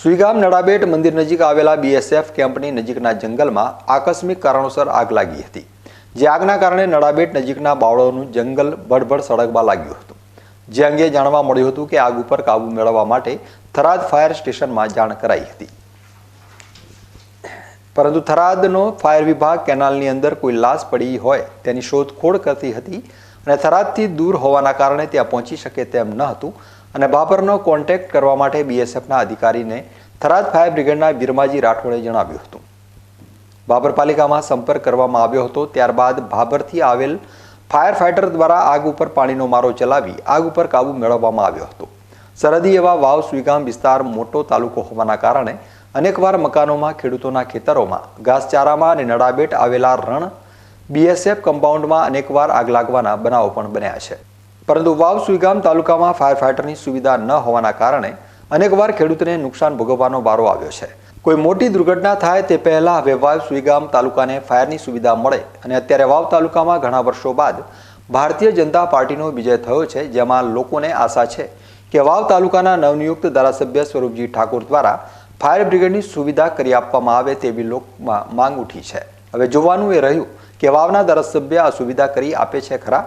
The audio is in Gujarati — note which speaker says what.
Speaker 1: સુઈગામ નડાબેટ મંદિર નજીક આવેલા બીએસએફ કેમ્પની નજીકના જંગલમાં આકસ્મિક કારણોસર આગ લાગી હતી, જે આગના કારણે નડાબેટ નજીકના બાવળોનું જંગલ ભડભડ સળગવા લાગ્યું હતું. જે અંગે જાણવા મળ્યું હતું કે આગ ઉપર કાબુ મેળવવા માટે થરાદ ફાયર સ્ટેશનમાં જાણ કરાઈ હતી. પરંતુ થરાદનો ફાયર વિભાગ કેનાલની અંદર કોઈ લાશ પડી હોય તેની શોધખોળ કરતી હતી અને થરાદથી દૂર હોવાના કારણે ત્યાં પહોંચી શકે તેમ ન હતું. અને બાબરનો કોન્ટેક્ટ કરવા માટે બીએસએફના અધિકારીને થરાદ ફાયર બ્રિગેડના બિરમાજી રાઠોડે જણાવ્યું હતું. બાબર પાલિકામાં સંપર્ક કરવામાં આવ્યો હતો, ત્યારબાદ ભાભરથી આવેલ ફાયર ફાઇટર દ્વારા આગ ઉપર પાણીનો મારો ચલાવી આગ ઉપર કાબુ મેળવવામાં આવ્યો હતો. સરહદી એવા વાવ સુઈગામ વિસ્તાર મોટો તાલુકો હોવાના કારણે અનેકવાર મકાનોમાં ખેડૂતોના ખેતરોમાં, ઘાસચારામાં અને નડાબેટ આવેલા રણ બીએસએફ કમ્પાઉન્ડમાં અનેકવાર આગ લાગવાના બનાવો પણ બન્યા છે. પરંતુ વાવ સુઈગામ તાલુકામાં ફાયર ફાઈટરની સુવિધા ન હોવાના કારણે અનેકવાર ખેડૂતને નુકસાન ભોગવવાનો વારો આવ્યો છે. કોઈ મોટી દુર્ઘટના થાય તે પહેલા હવે વાવ સુઈગામ તાલુકાને ફાયરની સુવિધા મળે અને અત્યારે વાવ તાલુકામાં ઘણા વર્ષો બાદ ભારતીય જનતા પાર્ટીનો વિજય થયો છે, જેમાં લોકોને આશા છે કે વાવ તાલુકાના નવનિયુક્ત ધારાસભ્ય સ્વરૂપજી ઠાકોર દ્વારા ફાયર બ્રિગેડની સુવિધા કરી આપવામાં આવે તેવી લોકમાં માંગ ઉઠી છે. હવે જોવાનું એ રહ્યું કે વાવના ધારાસભ્ય આ સુવિધા કરી આપે છે ખરા?